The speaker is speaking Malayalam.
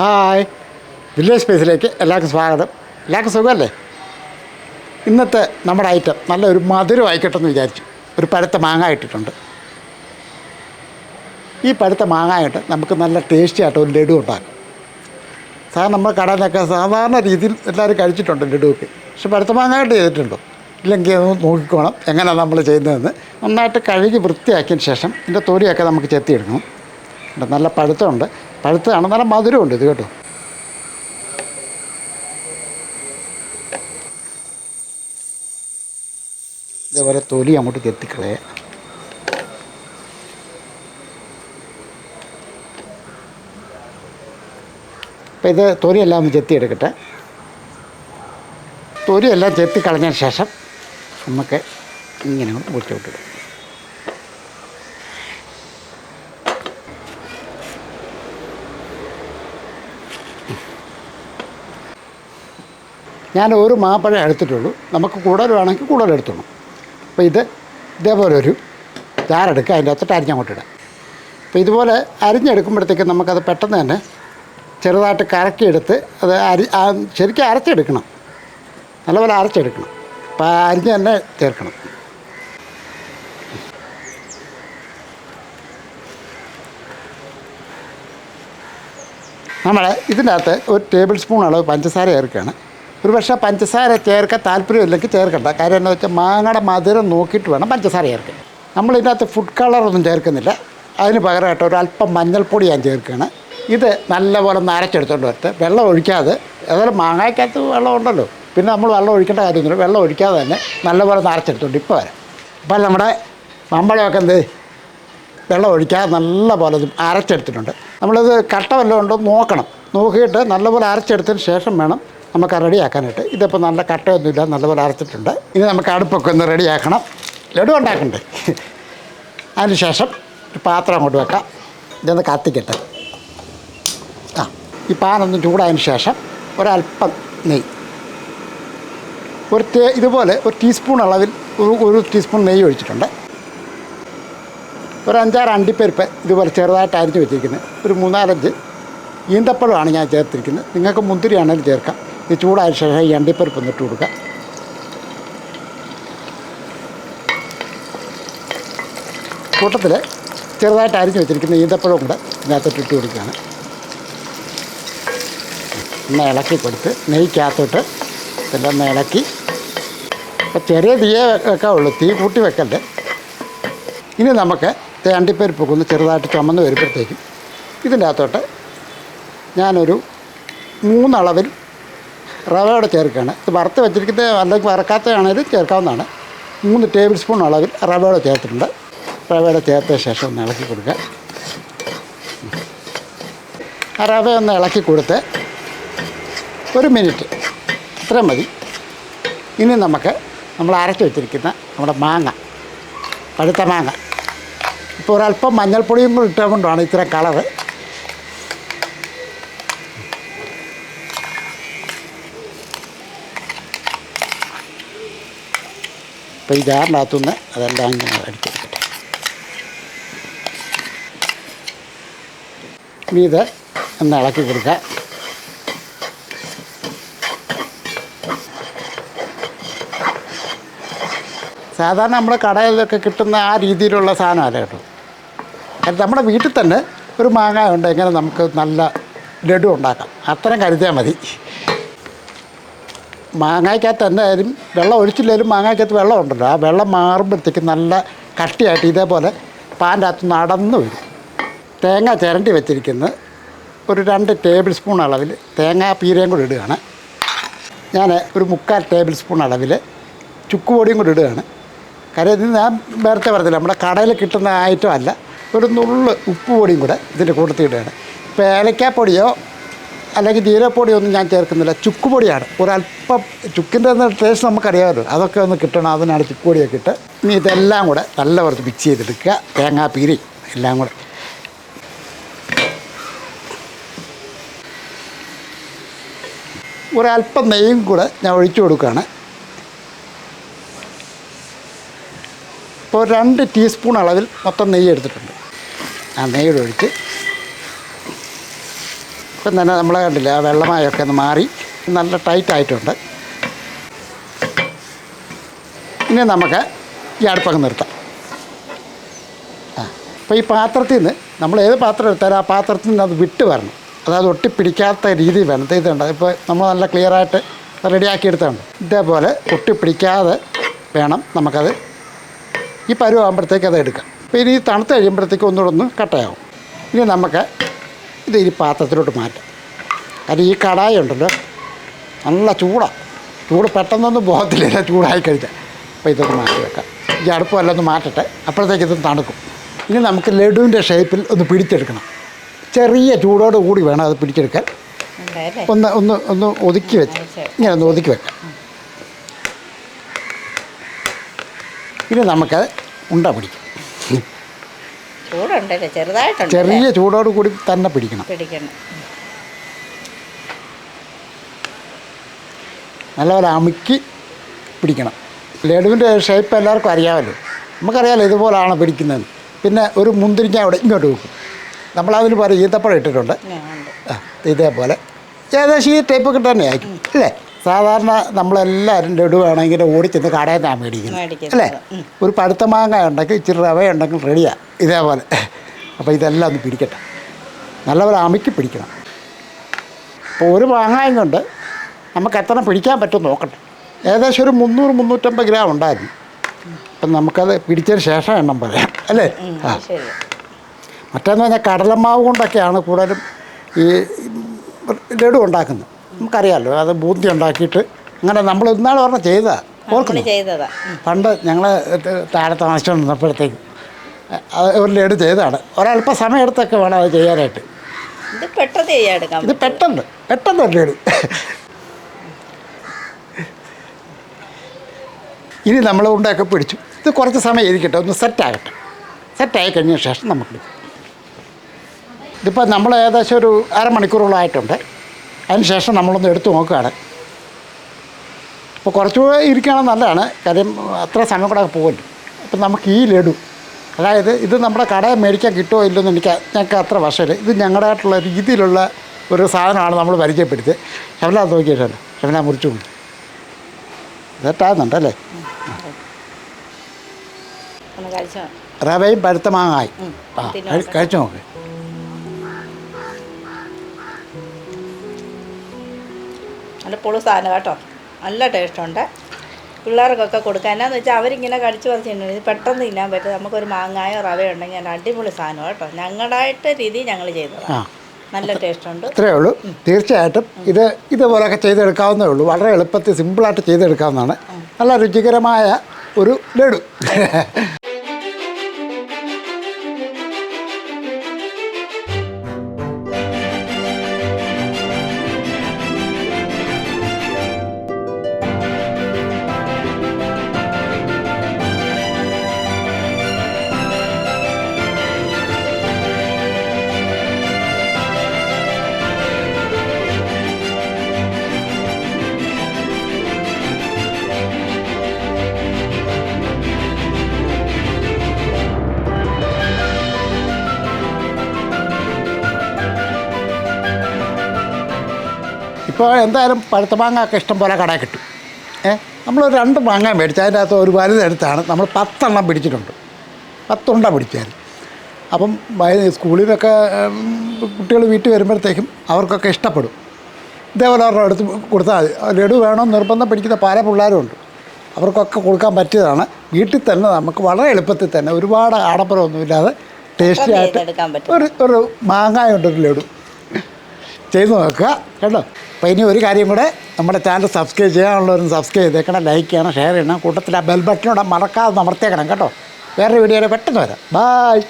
ഹായ്. വില്ലേജ് സ്പേസിലേക്ക് എല്ലാവർക്കും സ്വാഗതം. എല്ലാവർക്കും സുഖമല്ലേ? ഇന്നത്തെ നമ്മുടെ ഐറ്റം നല്ല ഒരു മധുരം ആയിക്കട്ടെ എന്ന് വിചാരിച്ചു. ഒരു പഴുത്ത മാങ്ങ ഇട്ടിട്ടുണ്ട്. ഈ പഴുത്ത മാങ്ങ ഇട്ട് നമുക്ക് നല്ല ടേസ്റ്റി ആയിട്ട് ഒരു ലഡു ഉണ്ടാക്കും. സാധാരണ നമ്മൾ കടയിൽ നിന്നൊക്കെ സാധാരണ രീതിയിൽ എല്ലാവരും കഴിച്ചിട്ടുണ്ട് ലഡുവൊക്കെ. പക്ഷെ പഴുത്ത മാങ്ങ ഇട്ട് ചെയ്തിട്ടുണ്ടോ? ഇല്ലെങ്കിൽ അത് നോക്കിക്കോണം എങ്ങനെയാണ് നമ്മൾ ചെയ്യുന്നതെന്ന്. നന്നായിട്ട് കഴുകി വൃത്തിയാക്കിയതിന് ശേഷം ഇതിന്റെ തൊലിയൊക്കെ നമുക്ക് ചെത്തിയെടുക്കണം. നല്ല പഴുത്തമുണ്ട്. പഴുത്തതാണ് നല്ല മധുരമുണ്ട് ഇത് കേട്ടോ. ഇതേപോലെ തൊലി അങ്ങോട്ട് ചെത്തിക്കളയുക അപ്പം ഇത് തൊലിയെല്ലാം ഒന്ന് ചെത്തിയെടുക്കട്ടെ. തൊലിയെല്ലാം ചെത്തി കളഞ്ഞതിന് ശേഷം നമുക്ക് ഇങ്ങനെ അങ്ങോട്ട് പൊളിച്ച് ഞാൻ ഒരു മാപ്പഴം എടുത്തിട്ടുള്ളൂ. നമുക്ക് കൂടുതൽ വേണമെങ്കിൽ കൂടുതൽ എടുത്തോളൂ. അപ്പോൾ ഇത് ഇതേപോലെ ഒരു ജാറെടുക്കുക അതിന്റെ അകത്തോട്ട് അരിഞ്ഞങ്ങോട്ട് ഇടാം. അപ്പോൾ ഇതുപോലെ അരിഞ്ഞെടുക്കുമ്പോഴത്തേക്ക് നമുക്കത് പെട്ടെന്ന് തന്നെ ചെറുതായിട്ട് കറക്കിയെടുത്ത് അത് അരി ശരിക്കും അരച്ചെടുക്കണം. നല്ലപോലെ അരച്ചെടുക്കണം. അപ്പോൾ അരിഞ്ഞ് തന്നെ ചേർക്കണം. നമ്മൾ ഇതിന്റെ അകത്ത് ഒരു ടേബിൾ സ്പൂൺ അളവ് പഞ്ചസാര ചേർക്കുകയാണ്. ഒരു പക്ഷേ പഞ്ചസാര ചേർക്കാൻ താല്പര്യമില്ലെങ്കിൽ ചേർക്കണ്ട. കാര്യം എന്താ വെച്ചാൽ മാങ്ങയുടെ മധുരം നോക്കിയിട്ട് വേണം പഞ്ചസാര ചേർക്കാൻ. നമ്മൾ ഇതിനകത്ത് ഫുഡ് കളറൊന്നും ചേർക്കുന്നില്ല. അതിന് പകരമായിട്ട് ഒരു അല്പം മഞ്ഞൾപ്പൊടി ഞാൻ ചേർക്കുകയാണ്. ഇത് നല്ലപോലെ ഒന്ന് അരച്ചെടുത്തോണ്ട് വെള്ളം ഒഴിക്കാതെ ഏതായാലും മാങ്ങയ്ക്കകത്ത് വെള്ളം ഉണ്ടല്ലോ. പിന്നെ നമ്മൾ വെള്ളം ഒഴിക്കേണ്ട കാര്യമൊന്നുമില്ല വെള്ളം ഒഴിക്കാതെ തന്നെ നല്ലപോലെ ഒന്ന് അരച്ചെടുത്തോണ്ട് ഇപ്പോൾ വരാം. അപ്പം നമ്മുടെ മമ്പഴമൊക്കെ എന്ത്? വെള്ളം ഒഴിക്കാതെ നല്ലപോലെ അരച്ചെടുത്തിട്ടുണ്ട്. നമ്മളിത് കട്ട വല്ലതും ഉണ്ടോ നോക്കണം. നോക്കിയിട്ട് നല്ലപോലെ അരച്ചെടുത്തതിന് ശേഷം വേണം നമുക്ക് റെഡിയാക്കാനായിട്ട്. ഇതിപ്പോൾ നല്ല കട്ടയൊന്നുമില്ല നല്ലപോലെ അരച്ചിട്ടുണ്ട്. ഇനി നമുക്ക് അടുപ്പൊക്കെ ഒന്ന് റെഡിയാക്കണം. ലഡു ഉണ്ടാക്കണ്ടേ? അതിന് ശേഷം ഒരു പാത്രം അങ്ങോട്ട് വെക്കാം. ഇതൊന്ന് കത്തിക്കട്ടെ. ആ ഈ പാനൊന്ന് ചൂടായതിന് ശേഷം ഒരല്പം നെയ്യ്. ഒരു ഇതുപോലെ ഒരു ടീസ്പൂൺ അളവിൽ ഒരു ഒരു ടീസ്പൂൺ നെയ്യ് ഒഴിച്ചിട്ടുണ്ട്. ഒരു അഞ്ചാറ് അണ്ടിപ്പരിപ്പ് ഇതുപോലെ ചെറുതായിട്ട് അരിഞ്ഞ് വെച്ചിരിക്കുന്നത്. ഒരു മൂന്നാലഞ്ച് ഈന്തപ്പഴമാണ് ഞാൻ ചേർത്തിരിക്കുന്നത്. നിങ്ങൾക്ക് മുന്തിരിയാണെങ്കിലും ചേർക്കാം. ഇത് ചൂടായ ശേഷം ഈ അണ്ടിപ്പരിപ്പ് ഒന്ന് ഇട്ട് കൊടുക്കുക കൂട്ടത്തിൽ ചെറുതായിട്ട് അരിഞ്ഞ് വെച്ചിരിക്കുന്ന ഈന്തപ്പഴം കൂടെ ഇതിനകത്തോട്ട് ഇട്ട് കൊടുക്കുകയാണ്. ഒന്ന് ഇളക്കി കൊടുത്ത് നെയ്ക്കകത്തോട്ട് ഇതെല്ലാം ഒന്ന് ഇളക്കി. അപ്പോൾ ചെറിയ തീയേ വെക്കാവുള്ളൂ തീ കൂട്ടി വെക്കല്ലേ. ഇനി നമുക്ക് തേണ്ടിപ്പരിപ്പ് അണ്ടിപ്പരിപ്പൊക്കെ ഒന്ന് ചെറുതായിട്ട് ചുമന്ന് വരുമ്പോഴത്തേക്കും ഇതിന്റെ അകത്തോട്ട് ഞാനൊരു മൂന്നളവിൽ റവയോടെ ചേർക്കുകയാണ്. ഇത് വറുത്ത് വെച്ചിരിക്കുന്നത് അല്ലെങ്കിൽ വറക്കാത്തതാണെങ്കിലും ചേർക്കാവുന്നതാണ്. മൂന്ന് ടേബിൾ സ്പൂൺ അളവിൽ റവയോടെ ചേർത്തിട്ടുണ്ട്. റവയോടെ ചേർത്ത ശേഷം ഒന്ന് ഇളക്കി കൊടുക്കുക. ആ റവ ഒന്ന് ഇളക്കി കൊടുത്ത് ഒരു മിനിറ്റ്. ഇത്രയും മതി. ഇനി നമുക്ക് നമ്മൾ അരച്ച് വെച്ചിരിക്കുന്ന നമ്മുടെ മാങ്ങ പഴുത്ത മാങ്ങ. ഇപ്പോൾ ഒരല്പം മഞ്ഞൾപ്പൊടിയും കൂടി ഇട്ടുകൊണ്ടാണ് ഇത്ര കളറ്. അപ്പോൾ ഈ ജാറിനകത്തുനിന്ന് അതെല്ലാം ഇങ്ങനെ അടിച്ചെടുക്കട്ടെ ഇനി ഇത് ഒന്ന് ഇളക്കി കൊടുക്കുക സാധാരണ നമ്മുടെ കടയിലൊക്കെ കിട്ടുന്ന ആ രീതിയിലുള്ള സാധനമല്ല കേട്ടോ? അത് നമ്മുടെ വീട്ടിൽ തന്നെ ഒരു മാങ്ങ ഉണ്ട് എങ്ങനെ നമുക്ക് നല്ല ലഡു ഉണ്ടാക്കാം. അത്രയും കരുതിയാൽ മതി. മാങ്ങയ്ക്കകത്ത് എന്തായാലും വെള്ളം ഒഴിച്ചില്ലെങ്കിലും മാങ്ങയ്ക്കകത്ത് വെള്ളം ഉണ്ടല്ലോ ആ വെള്ളം മാറുമ്പോഴത്തേക്ക് നല്ല കട്ടിയായിട്ട് ഇതേപോലെ പാന്റെ അകത്ത് നടന്നു വരും. തേങ്ങ ചിരണ്ടി വെച്ചിരിക്കുന്നത് ഒരു രണ്ട് ടേബിൾ സ്പൂൺ അളവിൽ തേങ്ങാ പീരയും കൂടി ഇടുകയാണ്. ഞാൻ ഒരു മുക്കാൽ ടേബിൾ സ്പൂൺ അളവിൽ ചുക്കുപൊടിയും കൂടി ഇടുകയാണ്. കാര്യം ഇത് ഞാൻ നേരത്തെ പറഞ്ഞില്ല നമ്മുടെ കടയിൽ കിട്ടുന്ന ഐറ്റം അല്ല. ഒരു നുള്ള് ഉപ്പ് പൊടിയും കൂടെ ഇതിന്റെ കൂട്ടത്തിൽ ഇടുകയാണ്. ഇപ്പോൾ ഏലക്കാപ്പൊടിയോ അല്ലെങ്കിൽ ജീരപ്പൊടിയൊന്നും ഞാൻ ചേർക്കുന്നില്ല. ചുക്കുപൊടിയാണ്. ഒരല്പം ചുക്കിന്റെ ടേസ്റ്റ് നമുക്കറിയാമല്ലോ. അതൊക്കെ ഒന്ന് കിട്ടണം. അതിനാണ് ചുക്കുപൊടിയൊക്കെ ഇട്ട് ഇനി ഇതെല്ലാം കൂടെ നല്ല കുറച്ച് മിക്സ് ചെയ്തെടുക്കുക. തേങ്ങാപ്പീരി എല്ലാം കൂടെ. ഒരല്പം നെയ്യും കൂടെ ഞാൻ ഒഴിച്ചു കൊടുക്കുകയാണ്. ഇപ്പോൾ രണ്ട് ടീസ്പൂൺ അളവിൽ മൊത്തം നെയ്യ് എടുത്തിട്ടുണ്ട്. ആ നെയ്യ് ഒഴിച്ച് ഇപ്പം തന്നെ നമ്മൾ കണ്ടില്ല ആ വെള്ളമായൊക്കെ ഒന്ന് മാറി നല്ല ടൈറ്റ് ആയിട്ടുണ്ട് ഇനി നമുക്ക് ഈ അടുപ്പങ്ങ് നിർത്താം. ആ അപ്പോൾ ഈ പാത്രത്തിൽ നിന്ന് നമ്മൾ ഏത് പാത്രം എടുത്താലും ആ പാത്രത്തിൽ നിന്ന് അത് വിട്ട് വരണം. അതായത് ഒട്ടിപ്പിടിക്കാത്ത രീതിയിൽ വേണം. ഇത് ഇതുണ്ട് ഇപ്പോൾ നമ്മൾ നല്ല ക്ലിയറായിട്ട് റെഡിയാക്കി എടുത്തുണ്ട് ഇതേപോലെ ഒട്ടിപ്പിടിക്കാതെ വേണം നമുക്കത് ഈ പരുവാകുമ്പോഴത്തേക്ക് അത് എടുക്കാം. അപ്പോൾ ഇനി തണുത്ത് കഴിയുമ്പോഴത്തേക്ക് ഒന്നുകൂടെ ഒന്ന് കട്ടയാവും. ഇനി നമുക്ക് ഇത് ഈ പാത്രത്തിലോട്ട് മാറ്റാം. കാരണം ഈ കടായ ഉണ്ടല്ലോ നല്ല ചൂടാണ് ചൂട് പെട്ടെന്നൊന്നും ബോധത്തില്ല ചൂടായി കഴിഞ്ഞാൽ. അപ്പോൾ ഇതൊന്ന് മാറ്റി വെക്കാം. ഈ അടുപ്പമല്ല ഒന്ന് മാറ്റട്ടെ അപ്പോഴത്തേക്ക് ഇത് തണുക്കും. ഇനി നമുക്ക് ലഡുവിന്റെ ഷേപ്പിൽ ഒന്ന് പിടിച്ചെടുക്കണം. ചെറിയ ചൂടോട് കൂടി വേണം അത് പിടിച്ചെടുക്കാൻ. ഒന്ന് ഒന്ന് ഒന്ന് ഒതുക്കി വെച്ച് ഇങ്ങനെ ഒന്ന് ഒതുക്കി വെക്കാം. ഇനി നമുക്ക് ഉണ്ട പിടിക്കാം. ചൂടുണ്ടല്ലേ? ചെറുതായിട്ടുണ്ട് ചെറിയ ചൂടോട് കൂടി തന്നെ പിടിക്കണം. പിടിക്കണം. നല്ലപോലെ അമുക്കി പിടിക്കണം. ലഡുവിന്റെ ഷേപ്പ് എല്ലാവർക്കും അറിയാമല്ലോ. നമുക്കറിയാമല്ലോ ഇതുപോലാണ് പിടിക്കുന്നത്. പിന്നെ ഒരു മുന്തിരിക്ക അവിടെ ഇങ്ങോട്ട് വെക്കും. നമ്മളതിന് പറയും ഈത്തപ്പഴം ഇട്ടിട്ടുണ്ട്. ഇതേപോലെ. ഏകദേശം ഈ ടൈപ്പൊക്കെ തന്നെ ആയിരിക്കും അല്ലേ? സാധാരണ നമ്മളെല്ലാവരും ലഡു വേണമെങ്കിൽ ഓടിച്ചെന്ന് കടയിൽ നിന്നാണ് മേടിക്കുന്നത്. അല്ലേ? ഒരു പഴുത്ത മാങ്ങ ഉണ്ടെങ്കിൽ ഇച്ചിരി റവ ഉണ്ടെങ്കിൽ റെഡിയാണ് ഇതേപോലെ. അപ്പോൾ ഇതെല്ലാം ഒന്ന് പിടിക്കട്ടെ. നല്ലപോലെ അമിക്ക് പിടിക്കണം. അപ്പോൾ ഒരു മാങ്ങായും കൊണ്ട് നമുക്ക് എത്ര പിടിക്കാൻ പറ്റും നോക്കട്ടെ. ഏകദേശം ഒരു മുന്നൂറ് മുന്നൂറ്റമ്പത് ഗ്രാം ഉണ്ടായിരുന്നു. അപ്പം നമുക്കത് പിടിച്ചതിന് ശേഷം എണ്ണം പറയാം. അല്ലേ? ആ. മറ്റേന്ന് പറഞ്ഞാൽ കടലമാവ് കൊണ്ടൊക്കെയാണ് കൂടുതലും ഈ ലഡു ഉണ്ടാക്കുന്നത്. നമുക്കറിയാമല്ലോ അത് ബൂന്തി ഉണ്ടാക്കിയിട്ട് അങ്ങനെ നമ്മൾ ഇന്നാൾ പറഞ്ഞ ചെയ്തതാണ് ചെയ്തതാ. പണ്ട് ഞങ്ങൾ താഴെ താമസിച്ചുകൊണ്ടിരുന്നപ്പോഴത്തേക്ക് അത് ഒരു ലേഡ് ചെയ്തതാണ്. ഒരല്പ സമയം എടുത്തൊക്കെ വേണം അത് ചെയ്യാനായിട്ട്. ഇത് പെട്ടെന്ന് ഇത് പെട്ടെന്ന് പെട്ടെന്ന് ഒരു ലേഡ്. ഇനി നമ്മൾ ഉണ്ടൊക്കെ പിടിച്ചു. ഇത് കുറച്ച് സമയം ഇരിക്കട്ടെ ഒന്ന് സെറ്റാകട്ടെ. സെറ്റായി കഴിഞ്ഞ ശേഷം നമുക്ക്. ഇതിപ്പോൾ നമ്മൾ ഏകദേശം ഒരു അരമണിക്കൂറോളമായിട്ടുണ്ട് അതിന് ശേഷം നമ്മളൊന്ന് എടുത്തു നോക്കുകയാണ്. അപ്പോൾ കുറച്ചുകൂടെ ഇരിക്കുകയാണ് നല്ലതാണ്. കാര്യം അത്ര സമയം കൂടെ പോകുമല്ലോ അപ്പം നമുക്ക് ഈ ലഡു അതായത് ഇത് നമ്മുടെ കടയിൽ മേടിക്കാൻ കിട്ടുമോ ഇല്ലെന്ന് എനിക്ക് ഞങ്ങൾക്ക് അത്ര വശമില്ല. ഇത് ഞങ്ങളുടേതായിട്ടുള്ള രീതിയിലുള്ള ഒരു സാധനമാണ് നമ്മൾ പരിചയപ്പെടുത്തിയത്. അത് നോക്കിയിട്ടല്ലോ ഷവല മുറിച്ചു കൊണ്ട്. ഇതെട്ടാകുന്നുണ്ടല്ലേ റവയും പഴുത്ത മാങ്ങായി. ആ കഴിച്ചു നോക്ക്. നല്ല പൊളു സാധനം കേട്ടോ. നല്ല ടേസ്റ്റുണ്ട് പിള്ളേർക്കൊക്കെ കൊടുക്കാം എന്നാന്ന് വെച്ചാൽ അവരിങ്ങനെ കടിച്ചു പറിച്ച് ഇത് പെട്ടെന്ന് തിന്നാൻ പറ്റും നമുക്കൊരു മാങ്ങായോ റവയോ ഉണ്ടെങ്കിൽ അത് അടിപൊളി സാധനം കേട്ടോ. ഞങ്ങളുടെയായിട്ട് രീതി ഞങ്ങൾ ചെയ്തതാണ് നല്ല ടേസ്റ്റ് ഉണ്ട്. ഇത്രയേ ഉള്ളൂ. തീർച്ചയായിട്ടും ഇത് ഇതുപോലൊക്കെ ചെയ്തെടുക്കാവുന്നേ ഉള്ളൂ. വളരെ എളുപ്പത്തിൽ സിമ്പിളായിട്ട് ചെയ്തെടുക്കാവുന്നതാണ്. നല്ല രുചികരമായ ഒരു ലഡു. ഇപ്പോൾ എന്തായാലും പഴുത്ത മാങ്ങയൊക്കെ ഇഷ്ടം പോലെ കടയിൽ കിട്ടും. ഏ? നമ്മൾ രണ്ട് മാങ്ങ മേടിച്ചു അതിന്റെ അകത്ത് ഒരു വലുതെടുത്താണ് നമ്മൾ പത്തെണ്ണം പിടിച്ചിട്ടുണ്ട്. പത്തുണ്ട പിടിച്ചാൽ അപ്പം സ്കൂളിലൊക്കെ കുട്ടികൾ വീട്ടിൽ വരുമ്പോഴത്തേക്കും അവർക്കൊക്കെ ഇഷ്ടപ്പെടും. ഇതേപോലെ അവരുടെ എടുത്ത് കൊടുത്താൽ മതി. ലഡു വേണം നിർബന്ധം പിടിക്കുന്ന പല പിള്ളേരും ഉണ്ട് അവർക്കൊക്കെ കൊടുക്കാൻ പറ്റിയതാണ്. വീട്ടിൽ തന്നെ നമുക്ക് വളരെ എളുപ്പത്തിൽ തന്നെ ഒരുപാട് ആഡംബരമൊന്നുമില്ലാതെ ടേസ്റ്റി ആയിട്ട് ഒരു ഒരു ഒരു മാങ്ങായുണ്ടൊരു ലഡു. ചെയ്ത് നോക്കുക കേട്ടോ? അപ്പോൾ ഇനി ഒരു കാര്യം കൂടെ നമ്മുടെ ചാനൽ സബ്സ്ക്രൈബ് ചെയ്യാനുള്ളവരും സബ്സ്ക്രൈബ് ചെയ്തേക്കണം ലൈക്ക് ചെയ്യണം ഷെയർ ചെയ്യണം. കൂട്ടത്തിൽ ആ ബെൽ ബട്ടനോടെ മറക്കാതെ അമർത്തേക്കണം കേട്ടോ? വേറൊരു വീഡിയോയിൽ പെട്ടെന്ന് വരാം. ബായ്